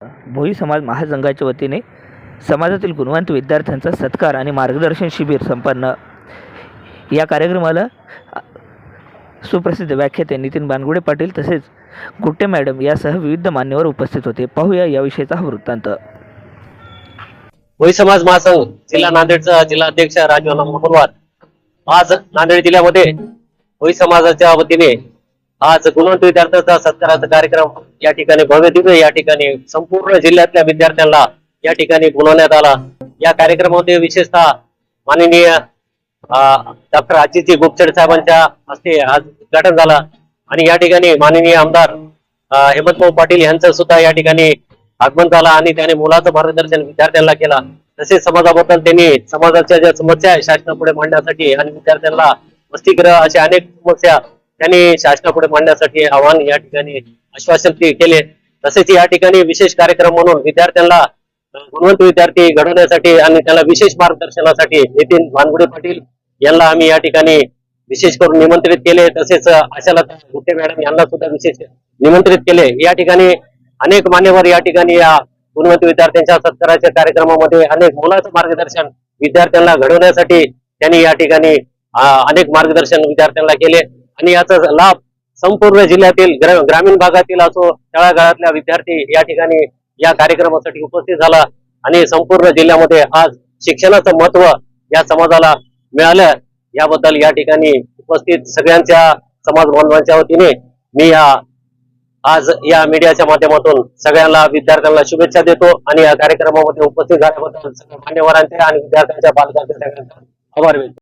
भोई समाज महासंघाच्या वतीने समाजातील गुणवंत विद्यार्थ्यांचा सत्कार आणि मार्गदर्शन शिबिर संपन्न. या कार्यक्रमाला सुप्रसिद्ध व्याख्याते नितीन बानगुडे पाटील तसेच गुट्टे मॅडम यासह विविध मान्यवर उपस्थित होते. पाहूया याविषयीचा हा वृत्तांत. भोई समाज महासंघ जिल्हा नांदेडचा जिल्हा अध्यक्ष राजवाना मोहनवार आज नांदेड जिल्ह्यामध्ये भोई समाजाच्या वतीने आज गुणवंत विद्यार्थ्यांचा सत्काराचा कार्यक्रम या ठिकाणी भव्य दिव्य या ठिकाणी संपूर्ण जिल्ह्यातल्या विद्यार्थ्यांना या ठिकाणी बोलवण्यात आला. या कार्यक्रमामध्ये विशेषतः माननीय डॉक्टर आजीजी गुपचड साहेबांच्या हस्ते आज उद्घाटन झाला. आणि या ठिकाणी माननीय आमदार हेमंतभाऊ पाटील यांचं सुद्धा या ठिकाणी आगमन झाला आणि त्याने मुलाचं मार्गदर्शन विद्यार्थ्यांना केला. तसेच समाजाबद्दल त्यांनी समाजाच्या ज्या समस्या आहे शासनापुढे मांडण्यासाठी आणि विद्यार्थ्यांना वसतिग्रह अशा अनेक समस्या त्यांनी शासनापुढे मांडण्यासाठी आव्हान या ठिकाणी आश्वासन ते केले. तसेच या ठिकाणी विशेष कार्यक्रम म्हणून विद्यार्थ्यांना गुणवंत विद्यार्थी घडवण्यासाठी आणि त्याला विशेष मार्गदर्शनासाठी नितीन भानगुडे पाटील यांना आम्ही या ठिकाणी विशेष करून निमंत्रित केले. तसेच अ, आशालता गुट्टे मॅडम यांना सुद्धा विशेष निमंत्रित केले. या ठिकाणी अनेक मान्यवर या ठिकाणी या गुणवंत विद्यार्थ्यांच्या सत्काराच्या कार्यक्रमामध्ये अनेक मुलाचं मार्गदर्शन विद्यार्थ्यांना घडवण्यासाठी त्यांनी या ठिकाणी अनेक मार्गदर्शन विद्यार्थ्यांना केले. आणि याचा लाभ संपूर्ण जिल्ह्यातील ग्रामीण भागातील असो तळागाळातल्या विद्यार्थी या ठिकाणी या कार्यक्रमासाठी उपस्थित झाला आणि संपूर्ण जिल्ह्यामध्ये आज शिक्षणाचं महत्त्व या समाजाला मिळालं. याबद्दल या ठिकाणी उपस्थित सगळ्यांच्या समाज बांधवांच्या वतीने मी या आज या मीडियाच्या माध्यमातून सगळ्यांना विद्यार्थ्यांना शुभेच्छा देतो आणि या कार्यक्रमामध्ये उपस्थित झाल्याबद्दल मान्यवरांचे आणि विद्यार्थ्यांच्या पालकांचे सगळ्यांचा आभार व्यक्त